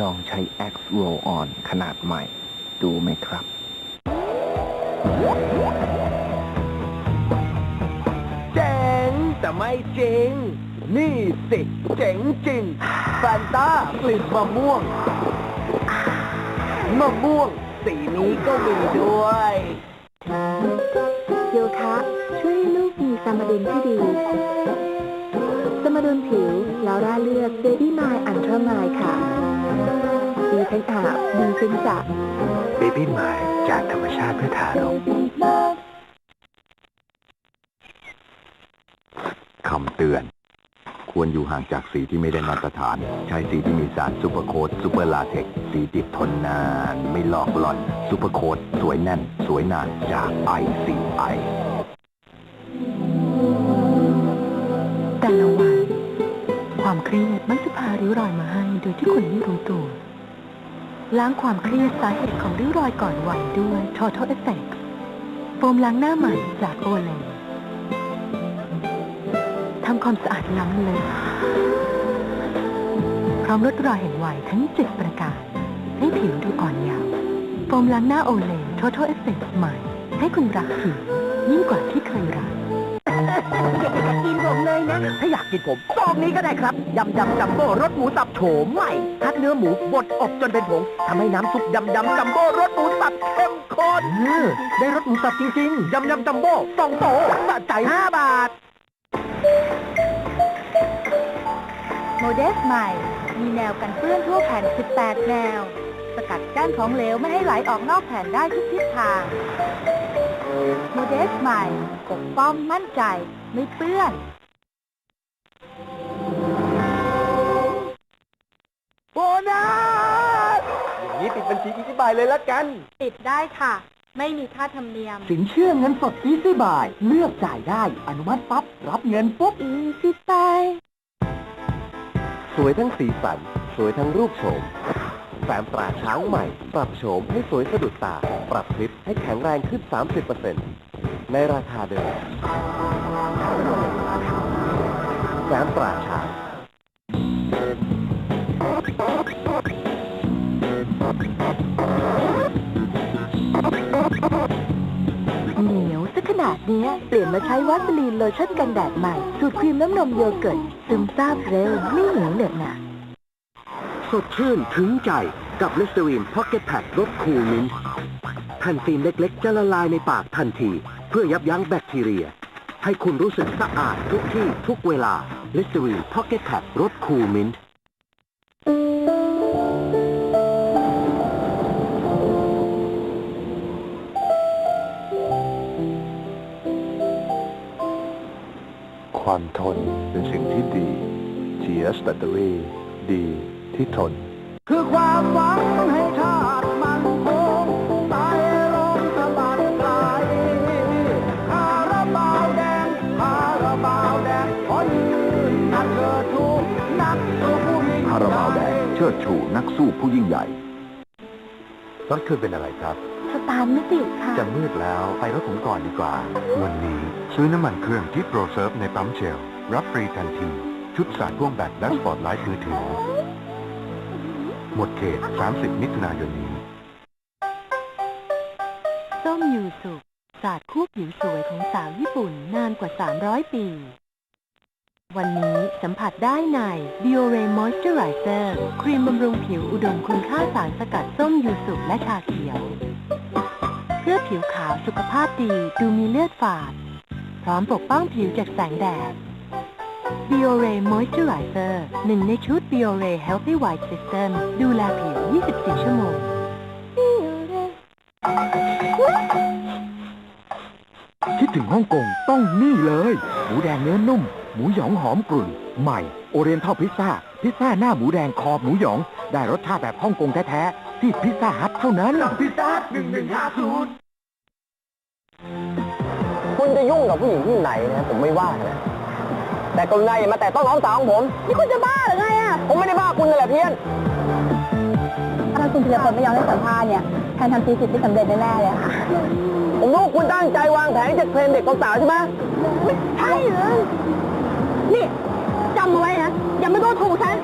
ลองใช้ X Roll On ขนาดใหม่ ดูไหมครับ เจ๋งแต่ไม่จริง นี่สิ เจ๋งจริงแฟนตากลิ่นมะม่วง มะม่วง สีนี้ก็มีด้วย โยคะ ช่วยให้ลูกมีสมดุลที่ดี สมดุลผิวลอร่าเลือกเบบี้มายอันทรามายค่ะ ดีทั้งอาบดีทั้งสระ Baby m i จากธรรมชาติเพื่อทารกคำเตือน ควรอยู่ห่างจากสีที่ไม่ได้มาตรฐาน ใช้สีที่มีสารซูเปอร์โคดซูเปอร์ลาเทกสีติดทนนาน ไม่ลอกหล่อนซูเปอร์โคดสวยแน่น สวยนานจาก ICI แต่ละวัน ความเครียดมักจะพาริ้วรอยมาให้โดยที่คุณไม่รู้ตัว ล้างความเครียดสาเหตุของริ้วรอยก่อนวัยด้วย Total Effect โฟมล้างหน้าใหม่จากโอเลทำความสะอาดล้ำเลยพร้อมลดรอยเห็นวัยทั้ง7ประการให้ผิวดูอ่อนเยาว์โฟมล้างหน้าโอเล Total Effect ใหม่ ให้คุณรักผิวยิ่งกว่าที่เคยรัก กินผมเลยนะ ถ้าอยากกินผมซองนี้ก็ได้ครับ ยำยำจัมโบ้รสหมูสับโฉมใหม่ คัดเนื้อหมูบดอบจนเป็นผงทำให้น้ำซุปยำยำจัมโบ้รสหมูสับเข้มข้นได้รสหมูสับจริงๆ ยำยำจัมโบ้สองโตสะใจห้าบาท โมเดสใหม่ มีแนวกันเปื้อนทั่วแผ่น 18 แนว สกัดกั้นของเหลวไม่ให้ไหลออกนอกแผ่นได้ทุกทิศทางโมเดสใหม่ปกป้องมั่นใจ ไม่เปื้อนโบนัสอย่างนี้ปิดบัญชีอีซี่บายเลยละกัน ติดได้ค่ะ ไม่มีค่าธรรมเนียม สินเชื่อเงินสดอีซี่บาย เลือกจ่ายได้ อนุมัติปั๊บ รับเงินปุ๊บอีซี่ไปสวยทั้งสีสัน สวยทั้งรูปโฉมแฝมตราช้างใหม่ ปรับโฉมให้สวยสะดุดตา ปรับคลิปให้แข็งแรงขึ้น 30% ในราคาเดิมแฝมตราช้างเหนียวซะขนาดเนี้ย เปลี่ยนมาใช้วัสลีนโลชั่นกันแดดใหม่ สูตรครีมน้ำนมโยเกิร์ต ซึมซาบเร็ว ไม่เหนียวเหนอะหนะสดชื่นถึงใจกับลิสเตอรีนพ็อกเก็ตแพครสคูลมินท์แผ่นฟิล์มเล็กๆ จะละลายในปากทันทีเพื่อยับยั้งแบคทีเรีย ให้คุณรู้สึกสะอาดทุกที่ทุกเวลาลิสเตอรีนพ็อกเก็ตแพครสคูลมินท์ความทนเป็นสิ่งที่ดี GS Battery ดีที่ทน คือความหวังให้ชาติ เชิดชูนักสู้ผู้ยิ่งใหญ่รถคุณเป็นอะไรครับ สตาร์ทไม่ติดค่ะ จะมืดแล้วไปรถผมก่อนดีกว่า วันนี้ซื้อน้ำมันเครื่องที่โปรเซิร์ฟในปั๊มเชล รับฟรีทันที ชุดสารพ่วงแบตและสปอตไลท์มือถือ หมดเขต 30 มิถุนายนนี้ส้มยูสุศาสตร์คู่ผิวสวยของสาวญี่ปุ่นนานกว่า 300 ปี วันนี้สัมผัสได้ใน Biore Moisturizer ครีมบำรุงผิวอุดมคุณค่าสารสกัดส้มยูสุและชาเขียว เพื่อผิวขาวสุขภาพดีดูมีเลือดฝาด พร้อมปกป้องผิวจากแสงแดด Biore Moisturizer หนึ่งในชุด Biore Healthy White System ดูแลผิว 24 ชั่วโมง คิดถึงฮ่องกงต้องนี่เลย หมูแดงเนื้อนุ่ม หมูหยองหอมกลุ่น ใหม่ โอเรียนทัลพิซซ่า พิซซ่าหน้าหมูแดงคอหมูหยอง ได้รสชาติแบบฮ่องกงแท้ๆ ที่พิซซ่าฮัทเท่านั้น พิซซ่าหนึ่งหนึ่งห้าศูนย์คุณจะยุ่งกับผู้หญิงที่ไหนนะผมไม่ว่านะ แต่กรุณาอย่ามาแตะต้องน้องสาวของผม นี่คุณจะบ้าหรือไงอะ ผมไม่ได้บ้าคุณนั่นแหละเพี้ยน ถ้าคุณธีรพลไม่ยอมให้สัมภาษณ์เนี่ยแทนทำทีสิทธิ์ไม่สำเร็จแน่ๆเลยค่ะ ผมรู้ว่าคุณตั้งใจวางแผนจะเทรนเด็กสาวๆใช่ไหมใช่เลย นี่จำเอาไว้นะ อย่ามาโดนถูกฉัน